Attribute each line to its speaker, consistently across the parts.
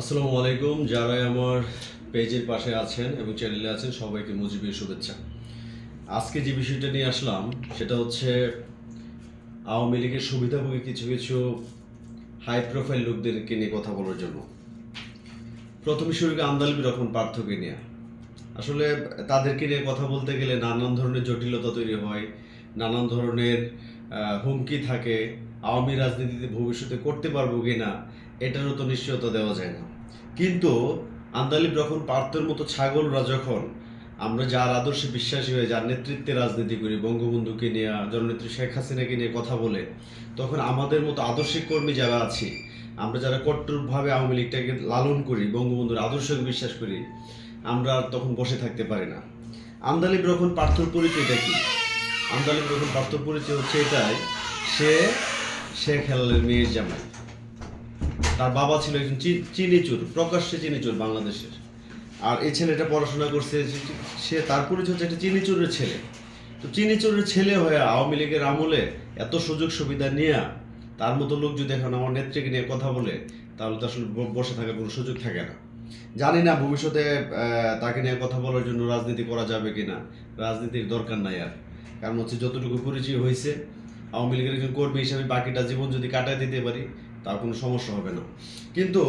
Speaker 1: আসসালামু আলাইকুম। যারা আমার পেজের পাশে আছেন এবং চ্যানেলে আছেন, সবাইকে মুজিবের শুভেচ্ছা। আজকে যে বিষয়টা নিয়ে আসলাম, সেটা হচ্ছে আওয়ামী লীগের সুবিধাভোগী কিছু কিছু হাই প্রোফাইল লোকদেরকে নিয়ে কথা বলার জন্য। প্রথমে শুরু আন্দালিবি রকম পার্থক্য নিয়ে। আসলে তাদেরকে নিয়ে কথা বলতে গেলে নানান ধরনের জটিলতা তৈরি হয়, নানান ধরনের হুমকি থাকে আওয়ামী রাজনীতিতে ভবিষ্যতে করতে পারব কিনা, এটারও তো নিশ্চয়তা দেওয়া যায় না। কিন্তু আন্দালিব যখন পার্থের মতো ছাগলরা যখন আমরা যার আদর্শে বিশ্বাসী হয়ে, যার নেতৃত্বে রাজনীতি করি, বঙ্গবন্ধুকে নিয়ে, জননেত্রী শেখ হাসিনাকে নিয়ে কথা বলে, তখন আমাদের মতো আদর্শিক কর্মী যারা আছি, আমরা যারা কট্টরভাবে আওয়ামী লীগটাকে লালন করি, বঙ্গবন্ধুর আদর্শকে বিশ্বাস করি, আমরা তখন বসে থাকতে পারি না। আন্দালিব রকম পার্থর পরিচয়টা কি? আন্দালিব রকম পার্থর পরিচয় হচ্ছে এটাই, সে শেখ হেলালের মেয়ের জামাই। তার বাবা ছিল একজন চিনিচুর প্রকাশ্যে চিনিচুর বাংলাদেশের। আর এই ছেলেটা পড়াশোনা করছে, সে- তার পরিচয় হচ্ছে একটা চিনিচুরের ছেলে। তো চিনিচুরের ছেলে হয়ে আওয়ামী লীগের আমলে এত সুযোগ সুবিধা নিয়ে তার মতো লোক যদি এখন আমার নেত্রীকে নিয়ে কথা বলে, তাহলে তো আসলে বসে থাকার কোনো সুযোগ থাকে না। জানি না ভবিষ্যতে তাকে নিয়ে কথা বলার জন্য রাজনীতি করা যাবে কিনা, রাজনীতির দরকার নাই আর। কারণ হচ্ছে যতটুকু পরিচয় হয়েছে আওয়ামী লীগের একজন কর্মী হিসেবে বাকিটা জীবন যদি কাটায় দিতে পারি, তার কোনো সমস্যা হবে না। কিন্তু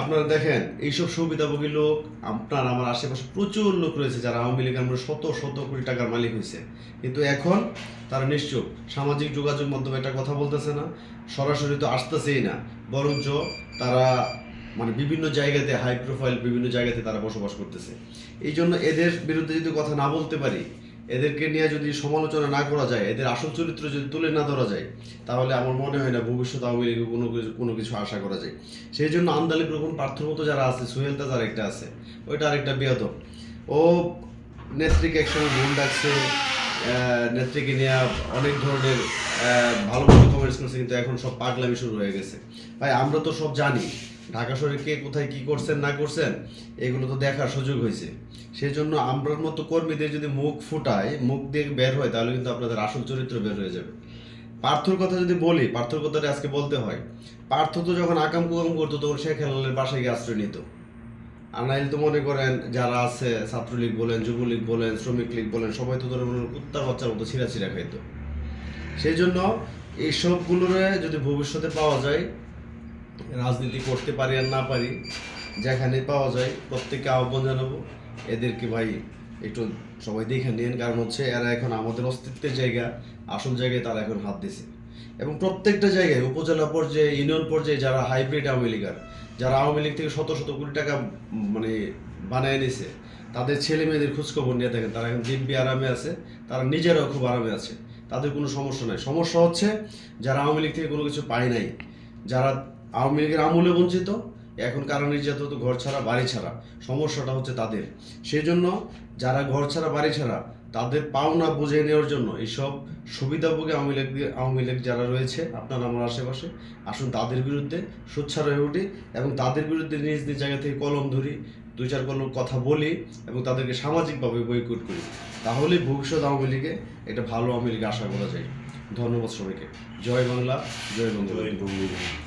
Speaker 1: আপনারা দেখেন, এইসব সুবিধাভোগী লোক, আপনার আমার আশেপাশে প্রচুর লোক রয়েছে যারা আওয়ামী লীগের আমরা শত শত কোটি টাকার মালিক হয়েছে। কিন্তু এখন তারা নিশ্চুপ, সামাজিক যোগাযোগ মাধ্যমে একটা কথা বলতেছে না, সরাসরি তো আসতেছেই না। বরঞ্চ তারা মানে বিভিন্ন জায়গাতে হাই প্রোফাইল বিভিন্ন জায়গাতে তারা বসবাস করতেছে। এই জন্য এদের বিরুদ্ধে যদি কথা না বলতে পারি এদেরকে নিয়ে যদি সমালোচনা না করা যায়, এদের আসল চরিত্র যদি তুলে না ধরা যায়, তাহলে আমার মনে হয় না ভবিষ্যৎ আওয়ামী লীগে কোনো কিছু কোনো কিছু আশা করা যায়। সেই জন্য আন্দালিব রকম পার্থর যারা আছে, সোহেল তাজার একটা আছে, ওইটা আরেকটা বেয়াদব। ও নেত্রীকে একসময় ভুল ডাকছে নেত্রীকে নিয়ে অনেক ধরনের ভালো ভালো কমেন্টস করছে, কিন্তু এখন সব পাগলামি শুরু হয়ে গেছে। ভাই, আমরা তো সব জানি ঢাকা শহরে কে কোথায় কি করছেন, না করছেন, এগুলো তো দেখার সুযোগ হয়েছে। সেই জন্য আমরার মতো কর্মীদের যদি মুখ ফুটায়, মুখ দিয়ে বের হয়, তাহলে কিন্তু আপনাদের আসল চরিত্র বের হয়ে যাবে। পার্থর কথা যদি বলি, পার্থর কথাটা আজকে বলতে হয়। পার্থ তো যখন আকাম কুকাম করতো, তখন শেখ হেলালের বাসায় গিয়ে আশ্রয় নিত। আর নাইলে তো মনে করেন যারা আছে, ছাত্রলীগ বলেন, যুবলীগ বলেন, শ্রমিক লীগ বলেন, সবাই তো ধরেন কুত্তার বাচ্চার মতো ছিঁড়া ছিঁড়া খাইতো। সেই জন্য এই সবগুলোরে যদি ভবিষ্যতে পাওয়া যায় রাজনীতি করতে পারি আর না পারি যেখানে পাওয়া যায় প্রত্যেককে আহ্বান জানাব। এদেরকে ভাই একটু সবাই দেখে নিন, কারণ হচ্ছে এরা এখন আমাদের অস্তিত্বের জায়গা, আসল জায়গায় তারা এখন হাত দিছে এবং প্রত্যেকটা জায়গায়, উপজেলা পর্যায়ে, ইউনিয়ন পর্যায়ে যারা হাইব্রিড আওয়ামী লীগার যারা আওয়ামী লীগ থেকে শত শত কোটি টাকা মানে বানায় নিছে, তাদের ছেলে মেয়েদের খোঁজখবর নিয়ে থাকেন তারা এখন দিব্যি আরামে আছে, তারা নিজেরাও খুব আরামে আছে, তাদের কোনো সমস্যা নাই। সমস্যা হচ্ছে যারা আওয়ামী লীগ থেকে কোনো কিছু পায় নাই, যারা আওয়ামী লীগের আমলে বঞ্চিত। এখন কারণ নির্যাতিত ঘর ছাড়া, বাড়ি ছাড়া। সমস্যাটা হচ্ছে তাদের। সেই জন্য যারা ঘর ছাড়া, বাড়ি ছাড়া, তাদের পাওনা বুঝে নেওয়ার জন্য এইসব সুবিধাভোগী আওয়ামী লীগ আওয়ামী লীগ যারা রয়েছে, আপনার আমার আশেপাশে, আসুন তাদের বিরুদ্ধে সোচ্চার হয়ে উঠি এবং তাদের বিরুদ্ধে নিজ নিজ জায়গা থেকে কলম ধরি, দুই চার কলম কথা বলি এবং তাদেরকে সামাজিকভাবে বৈকুট করি। তাহলেই ভবিষ্যৎ আওয়ামী লীগে এটা ভালো আওয়ামী লীগ আশা করা যায়। ধন্যবাদ সবাইকে। জয় বাংলা জয় বঙ্গবন্ধু।